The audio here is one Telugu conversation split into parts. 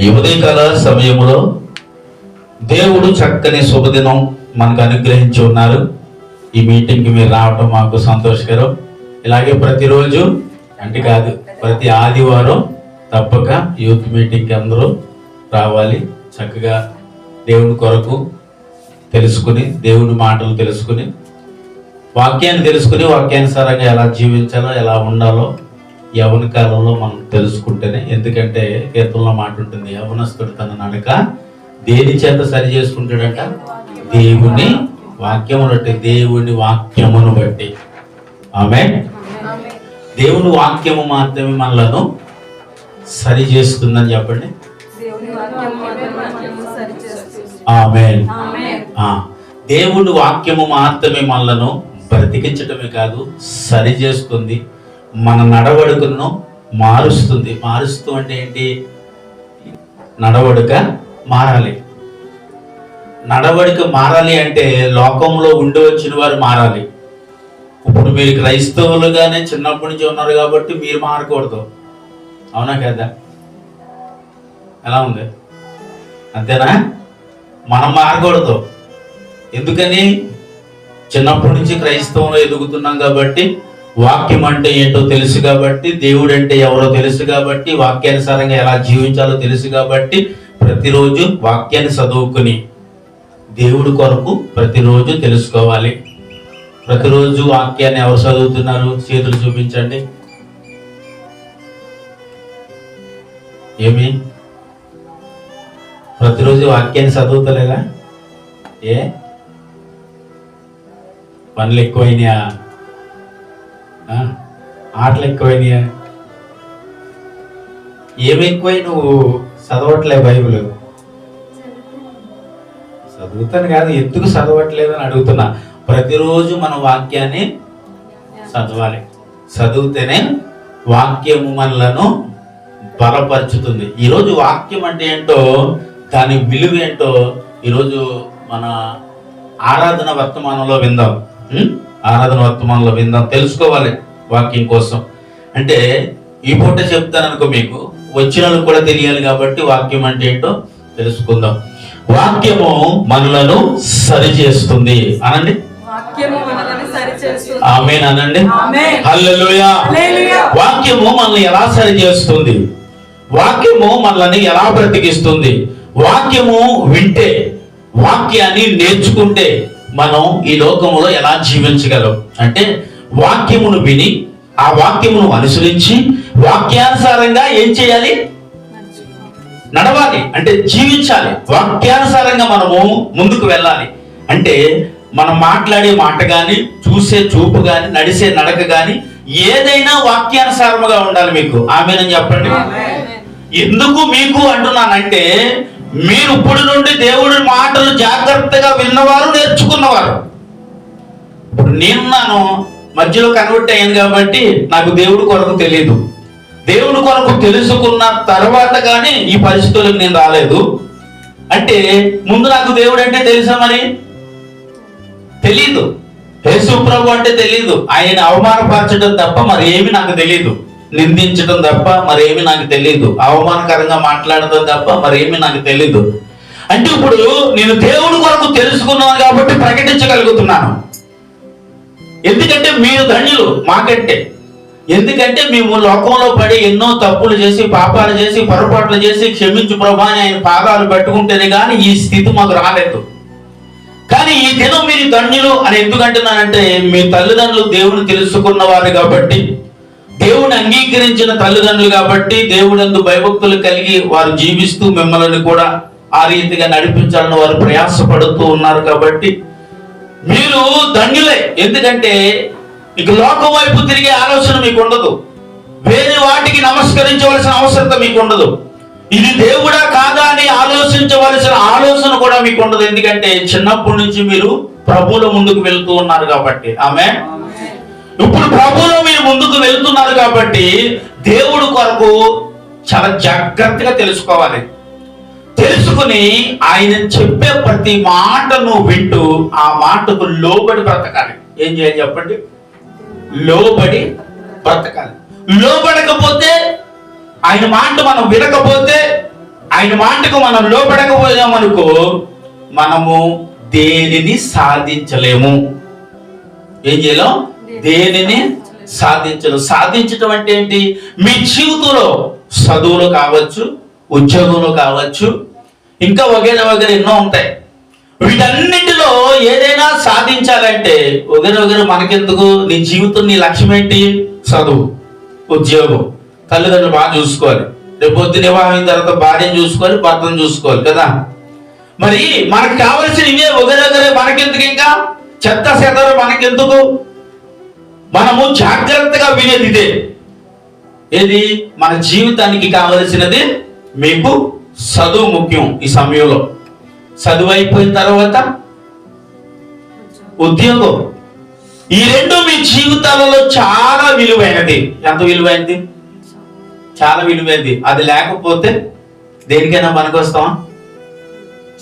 ఈ ఉదయకాల సమయంలో దేవుడు చక్కని శుభదినం మనకు అనుగ్రహించి ఉన్నారు. ఈ మీటింగ్కి మీరు రావటం మాకు సంతోషకరం. ఇలాగే ప్రతిరోజు అంటే కాదు ప్రతి ఆదివారం తప్పక యూత్ మీటింగ్కి అందరూ రావాలి. చక్కగా దేవుని కొరకు తెలుసుకుని దేవుని మాటలు తెలుసుకుని వాక్యాన్ని తెలుసుకుని వాక్యానుసారంగా ఎలా జీవించాలో ఎలా ఉండాలో యవన కాలంలో మనం తెలుసుకుంటేనే ఎందుకంటే కీర్తనలో మాట ఉంటుంది యవనస్తుడు తన నడక దేని చేత సరి చేసుకుంటాడంట? దేవుని వాక్యమును బట్టి దేవుని వాక్యమును బట్టి. ఆమె దేవుని వాక్యము మాత్రమే మనలను సరి చేస్తుందని చెప్పండి. ఆమె దేవుని వాక్యము మాత్రమే మనలను బ్రతికించటమే కాదు సరి చేస్తుంది మన నడవడుకను మారుస్తుంది. మారుస్తూ అంటే ఏంటి? నడవడుక మారాలి. నడవడిక మారాలి అంటే లోకంలో ఉండి వచ్చిన వారు మారాలి. ఇప్పుడు మీరు క్రైస్తవులుగానే చిన్నప్పటి నుంచి ఉన్నారు కాబట్టి మీరు మారకూడదు. అవునా కదా? ఎలా ఉంది? అంతేనా? మనం మారకూడదు. ఎందుకని? చిన్నప్పటి నుంచి క్రైస్తవంలో ఎదుగుతున్నాం కాబట్టి వాక్యం అంటే ఏంటో తెలుసు కాబట్టి దేవుడు అంటే ఎవరో తెలుసు కాబట్టి వాక్యానుసారంగా ఎలా జీవించాలో తెలుసు కాబట్టి ప్రతిరోజు వాక్యాన్ని చదువుకుని దేవుడి కొరకు ప్రతిరోజు తెలుసుకోవాలి. ప్రతిరోజు వాక్యాన్ని ఎవరు చదువుతున్నారు? చేతులు చూపించండి. ఏమి? ప్రతిరోజు వాక్యాన్ని చదువుతలేదా? ఏ? పనులు ఎక్కువైనాయా? ఆటలు ఎక్కువైనాయా? ఏమి ఎక్కువై నువ్వు చదవట్లే బైబిల్? చదువుతాను కాదు ఎందుకు చదవట్లేదు అని అడుగుతున్నా. ప్రతిరోజు మన వాక్యాన్ని చదవాలి. చదివితేనే వాక్యము మనలను బలపరుచుతుంది. ఈరోజు వాక్యం అంటే ఏంటో దాని విలువ ఏంటో ఈరోజు మన ఆరాధన వర్తమానంలో విందాం. ఆరాధన వర్తమానంలో విందాం. తెలుసుకోవాలి వాక్యం కోసం. అంటే ఈ పూట చెప్తాను అనుకో మీకు వచ్చిన కూడా తెలియాలి కాబట్టి వాక్యం అంటే ఏంటో తెలుసుకుందాం. వాక్యము మనలను అనండి. సరిచేస్తుంది. ఆమెన్ అనండి. ఆమేన్. హల్లెలూయా. వాక్యము మనల్ని ఎలా సరి చేస్తుంది వాక్యము మనల్ని ఎలా బ్రతికిస్తుంది? వాక్యము వింటే వాక్యాన్ని నేర్చుకుంటే మనం ఈ లోకంలో ఎలా జీవించగలం? అంటే వాక్యమును విని ఆ వాక్యమును అనుసరించి వాక్యానుసారంగా ఏం చేయాలి? నడవాలి. అంటే జీవించాలి. వాక్యానుసారంగా మనము ముందుకు వెళ్ళాలి. అంటే మనం మాట్లాడే మాట కానీ చూసే చూపు కానీ నడిసే నడక కానీ ఏదైనా వాక్యానుసారముగా ఉండాలి మీకు. ఆమెనని చెప్పండి. ఎందుకు మీకు అంటున్నానంటే మీరు ఇప్పుడు నుండి దేవుడి మాటలు జాగ్రత్తగా విన్నవారు నేర్చుకున్నవారు. ఇప్పుడు నేనున్నాను మధ్యలో కన్వర్ట్ అయ్యాను కాబట్టి నాకు దేవుడి కొరకు తెలియదు దేవుడి కొరకు తెలుసుకున్న తర్వాత కానీ ఈ పరిస్థితులకు నేను రాలేదు. అంటే ముందు నాకు దేవుడు అంటే తెలుసా మరి? తెలీదు. యేసు ప్రభు అంటే తెలీదు. ఆయన అవమానపరచడం తప్ప మరి ఏమి నాకు తెలీదు. నిందించడం తప్ప మరేమి నాకు తెలీదు. అవమానకరంగా మాట్లాడడం తప్ప మరేమి నాకు తెలీదు. అంటే ఇప్పుడు నేను దేవుడి కొరకు తెలుసుకున్నాను కాబట్టి ప్రకటించగలుగుతున్నాను. ఎందుకంటే మీరు ధన్యులు మాకంటే. ఎందుకంటే మేము లోకంలో పడి ఎన్నో తప్పులు చేసి పాపాలు చేసి పొరపాట్లు చేసి క్షమించు ప్రభా అని ఆయన పాదాలు పెట్టుకుంటేనే కానీ ఈ స్థితి మాకు రాలేదు. కానీ ఈ దినం మీరు ధన్యులు అని ఎందుకంటున్నానంటే మీ తల్లిదండ్రులు దేవుని తెలుసుకున్న వారు కాబట్టి దేవుని అంగీకరించిన తల్లిదండ్రులు కాబట్టి దేవుడందు భయభక్తులు కలిగి వారు జీవిస్తూ మిమ్మల్ని కూడా ఆ రీతిగా నడిపించాలని వారు ప్రయాసపడుతూ ఉన్నారు కాబట్టి మీరు ధన్యులే. ఎందుకంటే ఇక లోకం వైపు తిరిగే ఆలోచన మీకు ఉండదు. వేరే వాటికి నమస్కరించవలసిన అవసరత మీకు ఉండదు. ఇది దేవుడా కాదా అని ఆలోచించవలసిన ఆలోచన కూడా మీకు ఉండదు. ఎందుకంటే చిన్నప్పటి నుంచి మీరు ప్రభువుల ముందుకు వెళ్తూ ఉన్నారు కాబట్టి. ఆమె ఇప్పుడు ప్రభువులో మీరు ముందుకు వెళ్తున్నారు కాబట్టి దేవుడు కొరకు చాలా జాగ్రత్తగా తెలుసుకోవాలి. తెలుసుకుని ఆయన చెప్పే ప్రతి మాటను వింటూ ఆ మాటకు లోబడి బ్రతకాలి. ఏం చేయాలి చెప్పండి? లోబడి బ్రతకాలి. లోబడకపోతే ఆయన మాట మనం వినకపోతే ఆయన మాటకు మనం లోపడకపోయామనుకో మనము దేనిని సాధించలేము. ఏం చేయలేం? దేనిని సాధించరు సాధించడం అంటే ఏంటి? మీ జీవితంలో చదువులు కావచ్చు ఉద్యోగంలో కావచ్చు ఇంకా వగేర వగేర ఎన్నో ఉంటాయి. వీటన్నిటిలో ఏదైనా సాధించాలంటే ఒకరి ఒకరు మనకెందుకు? నీ జీవితం నీ లక్ష్యం ఏంటి? చదువు ఉద్యోగం. తల్లిదండ్రులు బాగా చూసుకోవాలి. రేపు పొద్దు వివాహం అయిన తర్వాత భార్యను చూసుకోవాలి భర్తను చూసుకోవాలి కదా? మరి మనకు కావలసిన ఇవే. ఒకరొకరే మనకెందుకు ఇంకా? చెత్త చెదరు మనకెందుకు? మనము జాగ్రత్తగా వినేది ఇదే ఏది? మన జీవితానికి కావలసినది మీకు చదువు ముఖ్యం ఈ సమయంలో. చదువు అయిపోయిన తర్వాత ఉద్యోగం. ఈ రెండు మీ జీవితాలలో చాలా విలువైనది. ఎంత విలువైనది చాలా విలువైనది అది లేకపోతే దేనికైనా పనికొస్తాం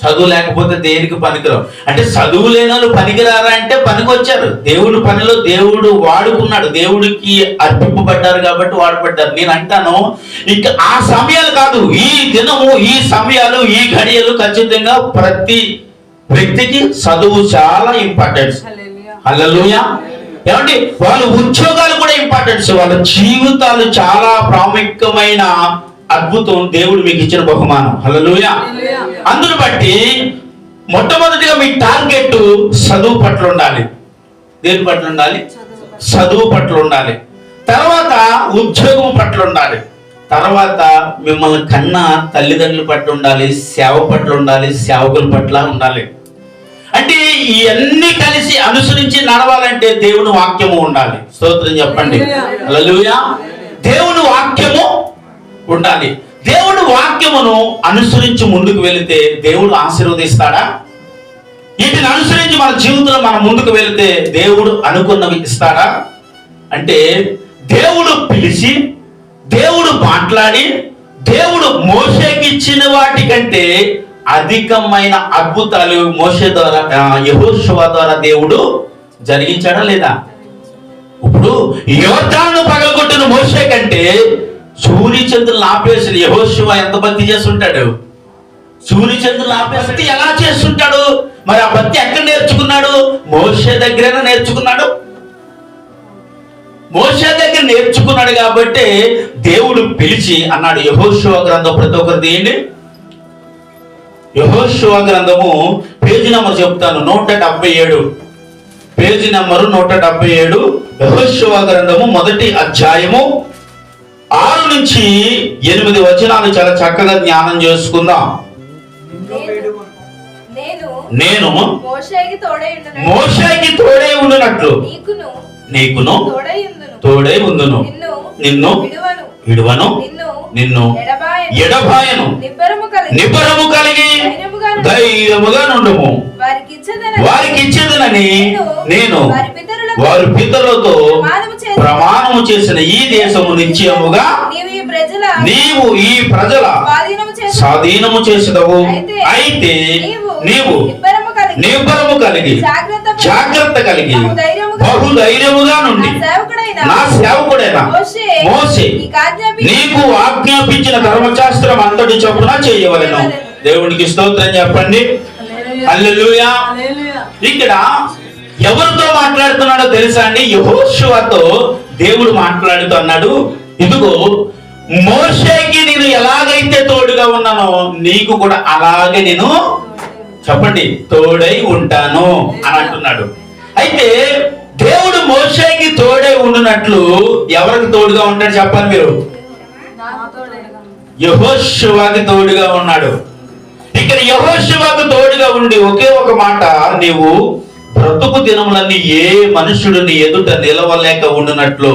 చదువు లేకపోతే దేనికి పనికిరావు? అంటే చదువు లేని వాళ్ళు పనికిరారా అంటే పనికొచ్చారు. దేవుడు పనిలో దేవుడు వాడుకున్నాడు. దేవుడికి అర్పింపబడ్డారు కాబట్టి వాడబడ్డారు. నేను అంటాను ఇంకా ఆ సమయాలు కాదు ఈ దినము ఈ సమయాలు ఈ ఘడియలు ఖచ్చితంగా ప్రతి వ్యక్తికి చదువు చాలా ఇంపార్టెంట్ హల్లెలూయా. హల్లెలూయా. ఏమండి వాళ్ళ ఉద్యోగాలు కూడా ఇంపార్టెంట్స్ వాళ్ళ జీవితాలు చాలా ప్రాముఖ్యమైన అద్భుతం దేవుడు మీకు ఇచ్చిన బహుమానం. హల్లెలూయా. అందును బట్టి మొట్టమొదటిగా మీ టార్గెట్ చదువు పట్ల ఉండాలి. దేని పట్ల ఉండాలి? చదువు పట్ల ఉండాలి. తర్వాత ఉద్యోగం పట్ల ఉండాలి. తర్వాత మిమ్మల్ని కన్నా తల్లిదండ్రుల పట్ల ఉండాలి సేవ పట్ల ఉండాలి సేవకుల పట్ల ఉండాలి. అంటే ఇవన్నీ కలిసి అనుసరించి నడవాలంటే దేవుని వాక్యము ఉండాలి. స్తోత్రం చెప్పండి. దేవుని వాక్యము ఉండాలి. దేవుడు వాక్యమును అనుసరించి ముందుకు వెళితే దేవుడు ఆశీర్వదిస్తాడా? వీటిని అనుసరించి మన జీవితంలో మనం ముందుకు వెళితే దేవుడు అనుకున్నవి ఇస్తాడా? అంటే దేవుడు పిలిచి దేవుడు మాట్లాడి దేవుడు మోషేకి ఇచ్చిన వాటికంటే అధికమైన అద్భుతాలు మోసే ద్వారా యహోశివ ద్వారా దేవుడు జరిగించాడా లేదా? ఇప్పుడు యోర్దాను పగలగొట్టిన మోసే కంటే సూర్యచంద్రులు ఆపేసిన యహోశివ ఎంత భక్తి చేస్తుంటాడు? సూర్యచంద్రులు ఆపేసి ఎలా చేస్తుంటాడు? మరి ఆ భక్తి ఎక్కడ నేర్చుకున్నాడు? మోషే దగ్గరైనా నేర్చుకున్నాడు? మోషే దగ్గర నేర్చుకున్నాడు కాబట్టి దేవుడు పిలిచి అన్నాడు యహోశివ గ్రంథం ప్రతి ఒక్కరు తీయండి యహోశివ గ్రంథము పేజీ నెంబర్ చెప్తాను నూట డెబ్బై ఏడు. పేజీ నెంబరు నూట డెబ్బై ఏడు. యహోశివ గ్రంథము మొదటి అధ్యాయము ఆరు నుంచి ఎనిమిది వచనాలు చాలా చక్కగా జ్ఞానం చేసుకుందాం. నేను మోషేకి తోడై ఉండునట్లు. నీకును తోడై ఉందును నిన్ను విడువను. నిన్ను ఎడబాయను. నిబ్బరము కలిగి ధైర్యముగా నుండుము. వారికి ఇచ్చదనని నేను వారి పితరులతో ప్రమాణము చేసి ప్రమాణము చేసిన ఈ దేశము నిశ్చయముగా నీవు ఈ ప్రజల నీవు ఈ ప్రజల స్వాధీనము చేసి స్వాధీనము చేసదవు అయితే నీవు నిబ్బరము కలిగి జాగ్రత్త కలిగి బహుధైర్యముగా నుండి నా సేవకుడైన మోసే నీకు ఆజ్ఞాపించి నీకు ఆజ్ఞాపించిన ధర్మశాస్త్రం అంతటి చొప్పున చేయవలెను. దేవునికి స్తోత్రం చెప్పండి. హల్లెలూయా. ఇక్కడ ఎవరితో మాట్లాడుతున్నాడో తెలుసా అండి? యహోశివతో దేవుడు మాట్లాడుతున్నాడు. ఇదిగో మోషేకి నేను ఎలాగైతే తోడుగా ఉన్నానో నీకు కూడా అలాగే నేను చెప్పండి తోడై ఉంటాను అని అంటున్నాడు అయితే దేవుడు మోషేకి తోడై ఉండునట్లు ఎవరికి తోడుగా ఉంటాడు చెప్పాలి మీరు? యహోశివాకి తోడుగా ఉన్నాడు. ఇక్కడ యహోశివాకు తోడుగా ఉండి ఒకే ఒక మాట నీవు బ్రతుకు దినములన్నీ ఏ మనుషుడు నీ ఎదుట నిలవలేక ఉండునట్లు?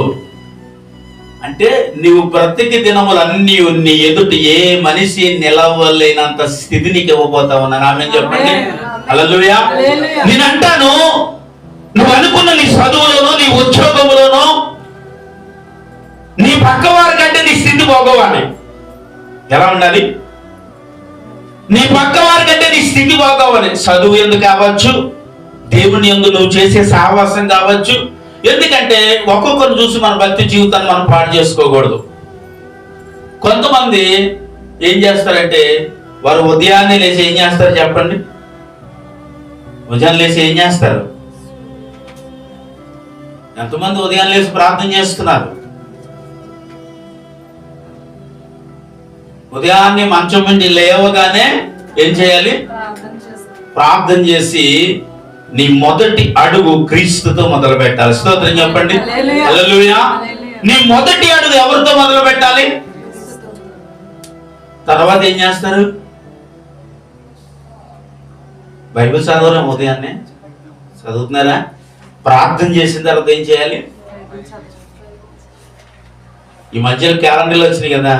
అంటే నీవు బ్రతికి దినములన్నీ నీ ఎదుట ఏ మనిషి నిలవలేనంత స్థితి నీకు ఇవ్వబోతా ఉన్నాను ఆమె చెప్పండి. హల్లెలూయా హల్లెలూయా. నేను అంటాను నువ్వు అనుకున్న నీ చదువులోనో నీ ఉద్యోగంలోనో నీ పక్క వారి కంటే నీ స్థితి బాగోవాలి. ఎలా ఉండాలి? నీ పక్క వారి కంటే నీ స్థితి బాగోవాలి. చదువు ఎందుకు కావచ్చు? దేవుని ఎందు నువ్వు చేసే సాహసం కావచ్చు. ఎందుకంటే ఒక్కొక్కరు చూసి మన భక్తి జీవితాన్ని మనం పాడు చేసుకోకూడదు. కొంతమంది ఏం చేస్తారంటే వారు ఉదయాన్నే లేచి ఏం చేస్తారు చెప్పండి? ఉదయం లేచి ఏం చేస్తారు? ఎంతమంది ఉదయం లేచి ప్రార్థన చేస్తున్నారు? ఉదయాన్నే మంచం నుండి లేవగానే ఏం చేయాలి? ప్రార్థన చేసి నీ మొదటి అడుగు క్రీస్తుతో మొదలు పెట్టాలి స్తోత్రం చెప్పండి. నీ మొదటి అడుగు ఎవరితో మొదలు పెట్టాలి తర్వాత ఏం చేస్తారు? బైబిల్ చదవలేం ఉదయాన్నే? చదువుతున్నారా? ప్రార్థన చేసిన తర్వాత ఏం చేయాలి? ఈ మధ్యలో క్యాలెండర్లు వచ్చినాయి కదా.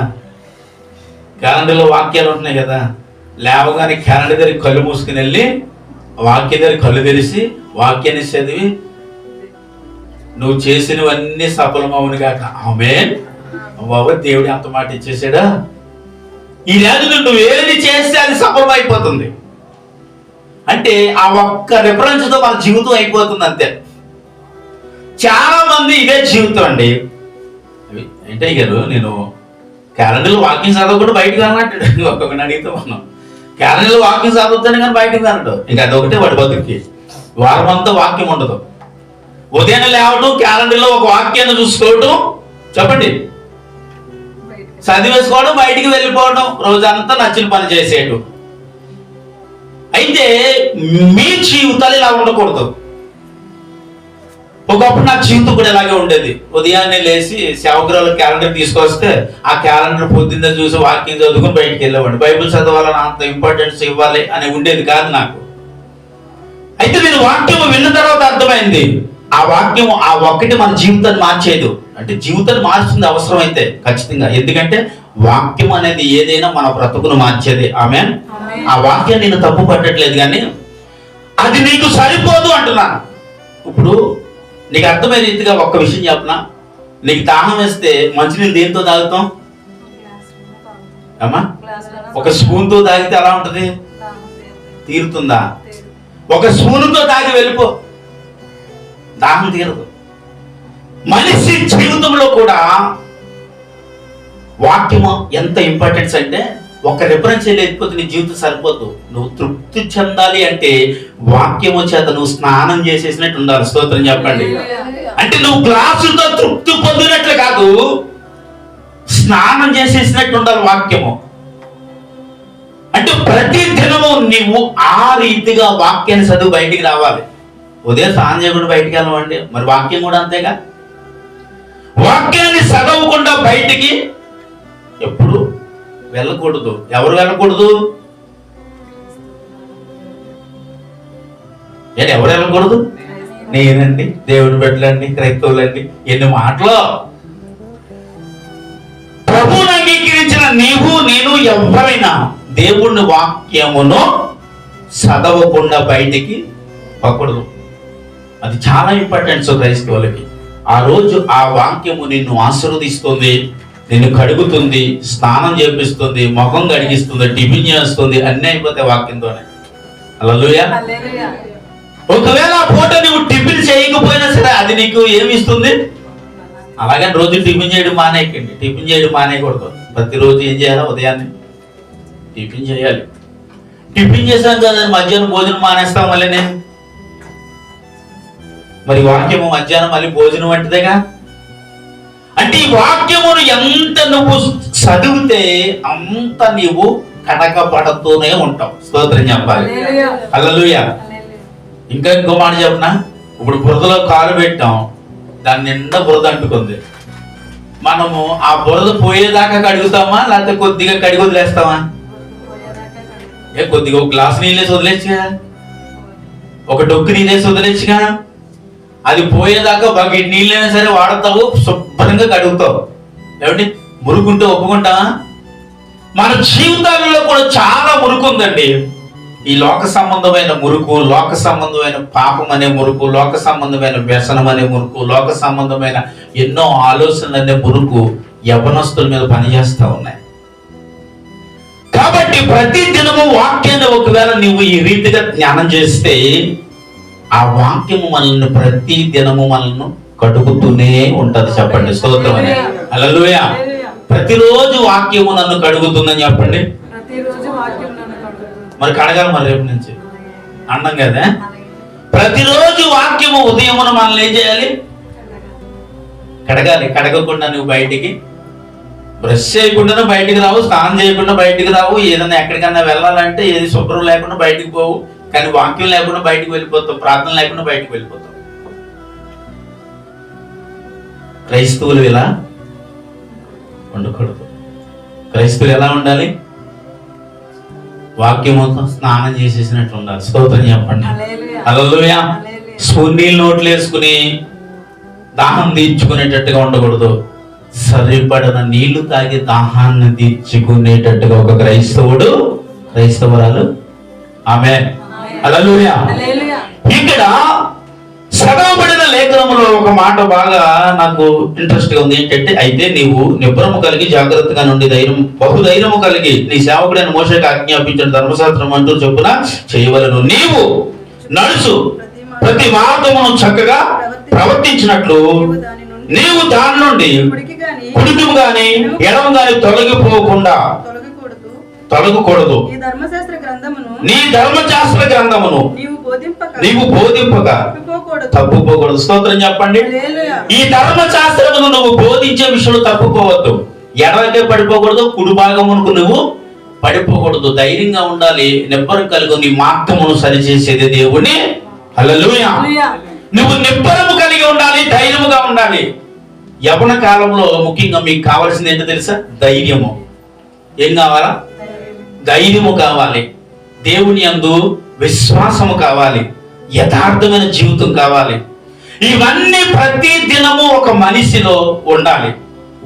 క్యాలెండర్లో వాక్యాలు ఉంటున్నాయి కదా. లేవగానే క్యాలెండర్ దగ్గర కళ్ళు మూసుకుని వెళ్ళి వాక్యం దగ్గర కళ్ళు తెరిచి వాక్యాన్ని చదివి నువ్వు చేసినవన్నీ సఫలమవును కాక ఆమె బాబు దేవుడు అంత మాట ఇచ్చేసాడా? ఈ రోజు నువ్వు ఏది చేస్తే అది సఫలం అయిపోతుంది అంటే ఆ ఒక్క రిఫరెన్స్తో మన జీవితం అయిపోతుంది అంతే. చాలా మంది ఇదే జీవితం అండి. ఏంటయ్య గారు నేను క్యాలెండర్లో వాకింగ్ చదవకుండా బయటకు అన్నట్టు ఒక్కొక్కటి అడిగితే ఉన్నాం క్యాలెండర్లో వాకింగ్ చదువుతాను కానీ బయటకు తినడు ఇంకా అదొకటే వాడి బతుకి వారం అంతా వాక్యం ఉండదు. ఉదయం లేవడం క్యాలెండర్లో ఒక వాక్యాన్ని చూసుకోవడం చెప్పండి. చదివేసుకోవడం బయటికి వెళ్ళిపోవడం రోజంతా నచ్చిన పని చేసేయడం అయితే మీ జీవితాలు ఇలా ఉండకూడదు. ఒకప్పుడు నా జీవితం కూడా ఇలాగే ఉండేది. ఉదయాన్నే లేచి సేవకురాలు క్యాలెండర్ తీసుకొస్తే ఆ క్యాలెండర్ పొద్దున్నే చూసి వాక్యం చదువుకుని బయటికి వెళ్ళేవాడిని. బైబిల్ చదవాలని అంత ఇంపార్టెన్స్ ఇవ్వాలి అని ఉండేది కాదు నాకు. అయితే నేను వాక్యం విన్న తర్వాత అర్థమైంది. ఆ వాక్యం ఆ ఒక్కటి మన జీవితాన్ని మార్చేదు. అంటే జీవితాన్ని మార్చింది అవసరం అయితే ఖచ్చితంగా. ఎందుకంటే వాక్యం అనేది ఏదైనా మన బ్రతుకును మార్చేది. ఆమె. ఆ వాక్యం నేను తప్పు పట్టట్లేదు కానీ అది నీకు సరిపోదు అంటున్నాను. ఇప్పుడు నీకు అర్థమయ్యే రీతిగా ఒక్క విషయం చెప్పనా? నీకు దాహం వేస్తే మంచినీళ్ళు దేంతో తాగుతాం తాగుతాం. అమ్మా ఒక స్పూన్తో తాగితే ఎలా ఉంటుంది? తీరుతుందా? ఒక స్పూన్తో తాగి వెళ్ళిపో. దాహం తీరదు. మనిషి జీవితంలో కూడా వాక్యము ఎంత ఇంపార్టెన్స్ అంటే ఒక రిఫరెన్స్ లేకపోతే నీ జీవితం సరిపోదు. నువ్వు తృప్తి చెందాలి అంటే వాక్యము చేత నువ్వు స్నానం చేసేసినట్టు ఉండాలి. స్తోత్రం చెప్పండి. అంటే నువ్వు గ్లాసుతో తృప్తి పొందినట్లు కాదు స్నానం చేసేసినట్టు ఉండాలి వాక్యము. అంటే ప్రతి దినము నీవు ఆ రీతిగా వాక్యాన్ని చదువు బయటికి రావాలి. ఉదయం స్నానం చేయకుండా బయటికి వెళ్ళమండి. మరి వాక్యం కూడా అంతేగా? వాక్యాన్ని చదవకుండా బయటికి ఎప్పుడు వెళ్ళకూడదు. ఎవరు వెళ్ళకూడదు? నేను ఎవరు వెళ్ళకూడదు? నేనండి దేవుని బిడ్డలండి క్రైస్తవులండి. ఎన్ని మాటలు? ప్రభువుని అంగీకరించిన నీవు నేను ఎవరైనా దేవుని వాక్యమును చదవకుండా బయటికి పక్కడదు అది చాలా ఇంపార్టెంట్ క్రైస్తవులకి. ఆ రోజు ఆ వాక్యము నిన్ను ఆశీర్వదిస్తుంది. నిన్ను కడుగుతుంది స్నానం చేపిస్తుంది ముఖం కడిగిస్తుంది టిఫిన్ చేస్తుంది అన్నీ అయిపోతాయి వాక్యంతోనే. అలలుయా హల్లెలూయా. ఒకవేళ ఆ పూట నువ్వు టిఫిన్ చేయకపోయినా సరే అది నీకు ఏమి ఇస్తుంది? అలాగే రోజు టిఫిన్ చేయడం మానేయకండి. టిఫిన్ చేయడం మానేయకూడదు. ప్రతిరోజు ఏం చేయాలి ఉదయాన్నే? టిఫిన్ చేయాలి. టిఫిన్ చేసాం కదా మధ్యాహ్నం భోజనం మానేస్తాం మళ్ళీ నేను. మరి వాక్యము మధ్యాహ్నం మళ్ళీ భోజనం వంటిదేగా? అంటే ఈ వాక్యమును ఎంత నువ్వు చదివితే అంత నీవు కనకపడుతూనే ఉంటావు. స్తోత్రం చెప్పాలి. అల్లలుయా. ఇంకా ఇంకో మాట చెప్పనా? ఇప్పుడు బురదలో కాలు పెట్టాం. దాని నిండా బురద అంటుకుంది. మనము ఆ బురద పోయేదాకా కడుగుతామా? లేకపోతే కొద్దిగా కడిగి వదిలేస్తామా. ఏ కొద్దిగా ఒక గ్లాస్ నీళ్ళేసి వదిలేచ్చుగా. ఒక డొక్కు నీళ్ళేసి వదిలేచ్చుగా. అది పోయేదాకా బకెట్ నీళ్ళైనా సరే వాడతావు శుభ్రంగా కడుగుతావు. ఏమండి? మురుగుంటే ఒప్పుకుంటావా మన జీవితాలలో కూడా చాలా మురుకు ఉందండి. ఈ లోక సంబంధమైన మురుకు లోక సంబంధమైన పాపం అనే మురుకు లోక సంబంధమైన వ్యసనం అనే మురుకు లోక సంబంధమైన ఎన్నో ఆలోచనలు అనే మురుకు యవనస్తుల మీద పనిచేస్తూ ఉన్నాయి. కాబట్టి ప్రతి దినము వాక్యాన్ని ఒకవేళ నువ్వు ఈ రీతిగా జ్ఞానం చేస్తే ఆ వాక్యము మనల్ని ప్రతి దినము మనల్ని కడుగుతూనే ఉంటది చెప్పండి. స్తోత్రం అని హల్లెలూయా. ప్రతిరోజు వాక్యము నన్ను కడుగుతుందని చెప్పండి. మరి కడగాలి మరి రేపు నుంచి. అన్నం కదా. ప్రతిరోజు వాక్యము ఉదయమున మనల్ని ఏం చేయాలి? కడగాలి. కడగకుండా నువ్వు బయటికి బ్రష్ చేయకుండా బయటికి రావు స్నానం చేయకుండా బయటికి రావు. ఏదైనా ఎక్కడికన్నా వెళ్ళాలంటే ఏది శుభ్రం లేకుండా బయటికి పోవు. కానీ వాక్యం లేకుండా బయటికి వెళ్ళిపోతావు ప్రార్థన లేకుండా బయటికి వెళ్ళిపోతావు క్రైస్తవులు ఇలా ఉండకూడదు. క్రైస్తవులు ఎలా ఉండాలి? వాక్యముతో స్నానం చేసేసినట్టు ఉండాలి. స్తోత్రం చెప్పండి. స్పూన్ నీళ్ళు నోట్లు వేసుకుని దాహం తీర్చుకునేటట్టుగా ఉండకూడదు. సరిపడిన నీళ్ళు తాగి దాహాన్ని తీర్చుకునేటట్టుగా ఒక క్రైస్తవుడు క్రైస్తవురాలు. ఆమె ఇక్కడ చదవబడిన లేఖనములో ఒక మాట బాగా నాకు ఇంట్రెస్ట్గా ఉంది. ఏంటంటే అయితే నీవు నిబ్రము కలిగి జాగ్రత్తగా నుండి ధైర్యం బహుధైర్యము కలిగి నీ సేవకుడైన మోసకి ఆజ్ఞాపించిన ధర్మశాస్త్రం అంటూ చెప్పున చేయవలను. నీవు నడుచు. ప్రతి మార్గమును చక్కగా ప్రవర్తించినట్లు నీవు దాని నుండి కుడికి గాని ఎడమ గాని తొలగిపోకుండా తొలగకూడదు ధర్మశాస్త్ర గ్రంథమును నీ ధర్మశాస్త్ర గ్రంథమును నీవు బోధింపక నీవు తప్పుకోకూడదు. స్తోత్రం చెప్పండి. ఈ ధర్మశాస్త్రమును నువ్వు బోధించే విషయంలో తప్పుకోవద్దు. ఎడవకే పడిపోకూడదు కుడి భాగమునకు నువ్వు పడిపోకూడదు. ధైర్యంగా ఉండాలి. నిబ్బరం కలుగు నీ మార్గమును సరిచేసేది దేవుని హల్లెలూయా. నువ్వు నిబ్బరము కలిగి ఉండాలి ధైర్యముగా ఉండాలి. యవన కాలంలో ముఖ్యంగా మీకు కావాల్సింది ఏంటో తెలుసా? ధైర్యము. ఏం కావాలా? ధైర్యము కావాలి. దేవుని యందు విశ్వాసము కావాలి. యథార్థమైన జీవితం కావాలి. ఇవన్నీ ప్రతి దినము ఒక మనిషిలో ఉండాలి.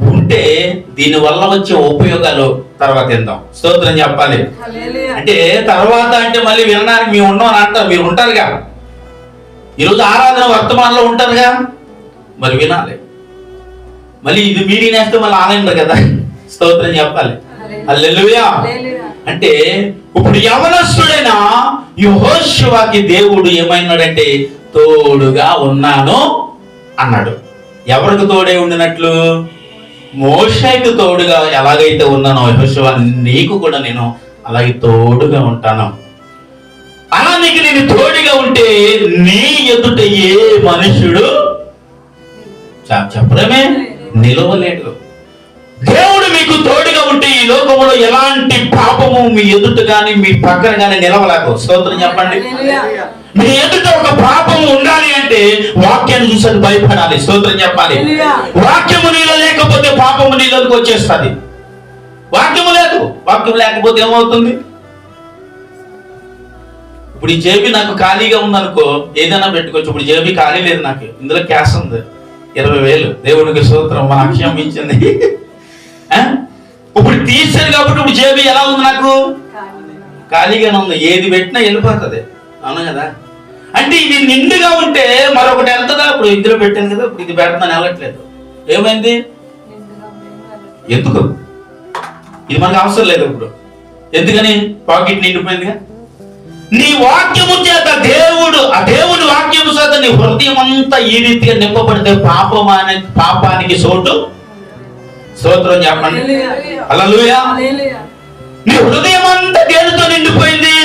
ఉంటే దీని వల్ల వచ్చే ఉపయోగాలు తర్వాత విందాం. స్తోత్రం చెప్పాలి. అంటే తర్వాత అంటే మళ్ళీ వినడానికి మేము ఉన్నాం అని అంటారు. మీరు ఉంటారుగా. ఈరోజు ఆరాధన వర్తమానంలో ఉంటారుగా. మరి వినాలి. మళ్ళీ ఇది మీరు నేస్తే మళ్ళీ ఆనందం కదా. స్తోత్రం చెప్పాలి. హల్లెలూయా. అంటే ఇప్పుడు యవనస్తుడైన యెహోషువకి దేవుడు ఏమైనాడంటే తోడుగా ఉన్నాను అన్నాడు. ఎవరికి తోడే ఉండినట్లు? మోషేకు తోడుగా ఎలాగైతే ఉన్నానో యెహోషువ నీకు కూడా నేను అలాగే తోడుగా ఉంటాను. అలా నీకు నేను తోడుగా ఉంటే నీ ఎదుట ఏ మనుషుడు చెప్పడమే నిలవలేడు దేవుడు మీకు తోడుగా ఉంటే ఈ లోకంలో ఎలాంటి పాపము మీ ఎదుట గాని మీ పక్కన గాని నిలవలేక స్తోత్రం చెప్పండి. మీ ఎదుట ఒక పాపము ఉండాలి అంటే వాక్యాన్ని చూసి భయపడాలి. స్తోత్రం చెప్పాలి. వాక్యము నీలో లేకపోతే పాపము నీలోకి వచ్చేస్తుంది. వాక్యము లేదు. వాక్యం లేకపోతే ఏమవుతుంది? ఇప్పుడు ఈ జేబీ నాకు ఖాళీగా ఉందనుకో ఏదైనా పెట్టుకోవచ్చు. ఇప్పుడు జేబీ ఖాళీ లేదు నాకు. ఇందులో క్యాష్ ఉంది. ఇరవై వేలు. దేవుడికి సూత్రం మన అక్షయం ఇచ్చింది? ఇప్పుడు తీసారు కాబట్టి ఇప్పుడు జేబీ ఎలా ఉంది నాకు? ఖాళీగానే ఉంది. ఏది పెట్టినా వెళ్ళిపోతుంది. అవును కదా? అంటే ఇది నిండుగా ఉంటే మరొకటి వెళ్తుందా? ఇప్పుడు ఇందులో పెట్టాను కదా ఇప్పుడు ఇది పెడతాను వెళ్ళట్లేదు. ఏమైంది? ఎందుకు? ఇది మనకు అవసరం లేదు ఇప్పుడు. ఎందుకని? పాకెట్ నిండిపోయిందిగా. నీ వాక్యము చేత దేవుడు ఆ దేవుడి వాక్యము చేత నీ హృదయం అంతా ఈ రీతిగా నింపబడితే పాపమాని పాపానికి చోటు స్తోత్రం చెప్పండి. హల్లెలూయా. నీ హృదయం అంతా దేనితో నిండిపోయింది.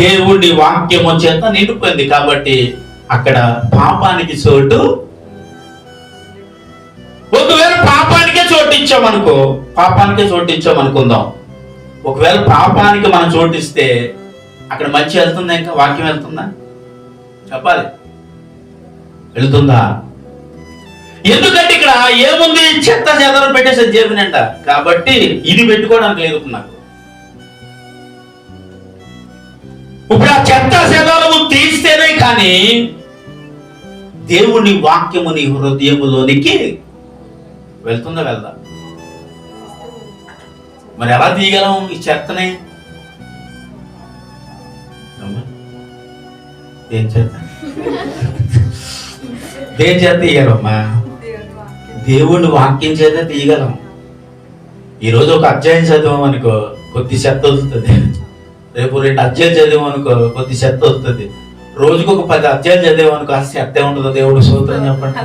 దేవుడి వాక్యము చేత నిండిపోయింది కాబట్టి అక్కడ పాపానికి చోటు ఒకవేళ పాపానికే చోటు ఇచ్చామనుకో పాపానికే చోటు ఇచ్చామనుకుందాం. ఒకవేళ పాపానికి మనం చోటిస్తే అక్కడ మంచి వెళ్తుందా ఇంకా? వాక్యం వెళ్తుందా? చెప్పాలి. వెళ్తుందా? ఎందుకంటే ఇక్కడ ఏముంది? చెత్త చెదరం పెట్టేసి జేబునంట. కాబట్టి ఇది పెట్టుకోవడానికి లేదు నాకు. ఇప్పుడు ఆ చెత్త చెదరము తీస్తేనే కానీ దేవుని వాక్యము నీ హృదయములోనికి వెళ్తుందా వెళ్దా? మరి ఎలా తీయగలం ఈ చెత్తని? ఏం దేని చేత దేని చేత తీయగలమ్మా దేవుని వాక్యం చేత తీయగలం. ఈరోజు ఒక అధ్యాయం చదివాం అనుకో కొద్ది చెత్త వస్తుంది. రేపు రెండు అధ్యాయం చదివాం అనుకో కొద్ది చెత్త వస్తుంది. రోజుకు ఒక పది అధ్యాయాలు చదివాం అనుకో ఆ చెత్త ఉండదు దేవుడు సూత్రం చెప్పండి.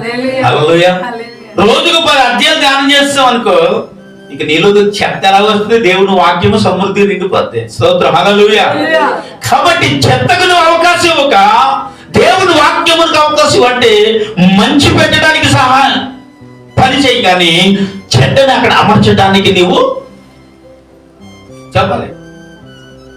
రోజుకు పది అధ్యాయాలు ధ్యానం చేస్తాం అనుకో ఇక నీలో చెత్త ఎలా వస్తుంది దేవుని వాక్యము సమృద్ధి నిండిపోద్ది. స్తోత్రం. హల్లెలూయా. కాబట్టి చెత్తకు నువ్వు అవకాశం ఇవ్వక దేవుని వాక్యములకు అవకాశం అంటే మంచి పెట్టడానికి సహాయం. పని చేయి కానీ చెడ్డని అక్కడ అమర్చడానికి నీవు చెప్పాలి.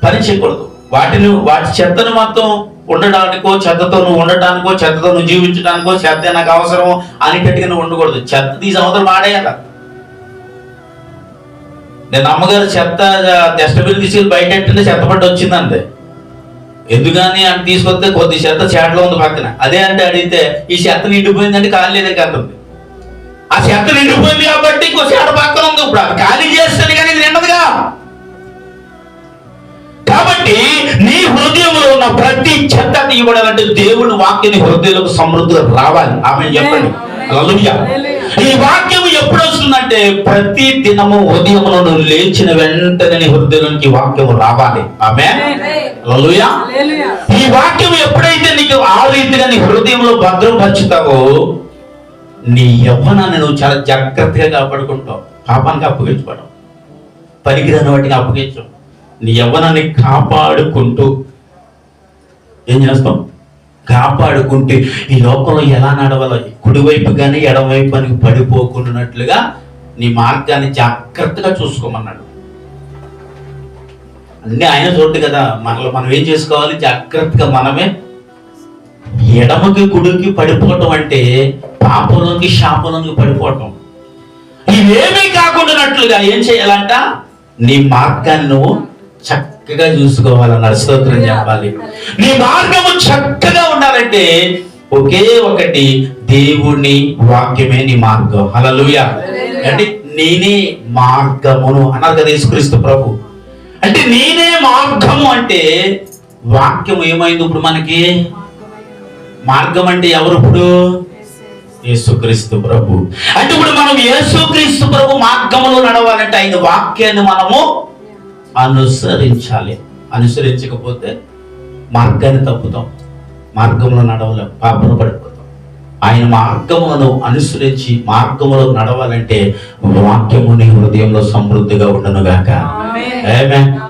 పని చేయకూడదు. వాటిని వాటి చెత్తను మొత్తం ఉండడానికో చెత్తతో నువ్వు ఉండడానికో చెత్తతో నువ్వు జీవించడానికో చెత్త నాకు అవసరం అనేటట్టుగా నువ్వు ఉండకూడదు. చెత్త తీసి అవతల వాడేయాల నేను అమ్మగారు చెత్త డస్ట్బిన్ తీసి బయట ఎట్టిన చెత్త పట్టి వచ్చిందంతే. ఎందుకని అని తీసుకొస్తే కొద్ది చెత్త చేటలో ఉంది పక్కన. అదే అంటే అడిగితే ఈ చెత్త నిండిపోయిందంటే కాలు లేదని కదండి ఆ చెత్త నిండిపోయింది కాబట్టి ఇంకో పక్కన ఉంది. ఇప్పుడు అది ఖాళీ చేస్తుంది కానీ ఇది నిండదుగా. కాబట్టి నీ హృదయంలో ఉన్న ప్రతి చెత్త తీయబడాలంటే దేవుని వాక్యం నీ హృదయంలోకి సమృద్ధిగా రావాలి. ఆమె చెప్పండి. ఈ వాక్యం ఎప్పుడు వస్తుందంటే ప్రతి దినము ఉదయములో నువ్వు లేచిన వెంటనే నీ హృదయంలోకి వాక్యం రావాలి. ఆమె. ఈ వాక్యం ఎప్పుడైతే నీకు ఆ రీతిగా నీ హృదయంలో భద్రపరుచుతావో నీ యవ్వనాన్ని నువ్వు చాలా జాగ్రత్తగా కాపాడుకుంటావు. పాపానికి అప్పగించుకోవడం. పనికిరాని వాటిని అప్పగించు నీ యవ్వనాన్ని కాపాడుకుంటూ ఏం చేస్తాం? కాపాడుకుంటే ఈ లోకంలో ఎలా నడవాలో కుడివైపు కానీ ఎడమవైపు అని పడిపోకుండానట్లుగా నీ మార్గాన్ని జాగ్రత్తగా చూసుకోమన్నాడు. అన్నీ ఆయన చూడు కదా మనలో మనం ఏం చేసుకోవాలి? జాగ్రత్తగా మనమే ఎడమకి కుడికి పడిపోవటం అంటే పాపంలోకి శాపంలోకి పడిపోవటం. ఇవేమీ కాకుండానట్లుగా ఏం చేయాలంట? నీ మార్గాన్ని నువ్వు చక్కగా చూసుకోవాలన్నాడు స్తోత్రం చెప్పాలి. నీ మార్గము చక్కగా ఉండాలంటే ఒకే ఒకటి దేవుని వాక్యమే నీ మార్గం. హల్లెలూయా. అంటే నేనే మార్గమును అన్నారు కదా యేసుక్రీస్తు ప్రభు. అంటే నేనే మార్గము అంటే వాక్యం ఏమైంది ఇప్పుడు మనకి? మార్గం అంటే ఎవరు ఇప్పుడు? యేసుక్రీస్తు ప్రభు. అంటే ఇప్పుడు మనం యేసుక్రీస్తు ప్రభు మార్గములో నడవాలంటే ఆయన వాక్యాన్ని మనము అనుసరించాలి. అనుసరించకపోతే మార్గాన్ని తప్పుతాం. మార్గంలో నడవలేం. పాపను పడిపోతాం. ఆయన మార్గములను అనుసరించి మార్గములో నడవాలంటే వాక్యము నీ హృదయంలో సమృద్ధిగా ఉండనుగాక. ఆమేన్.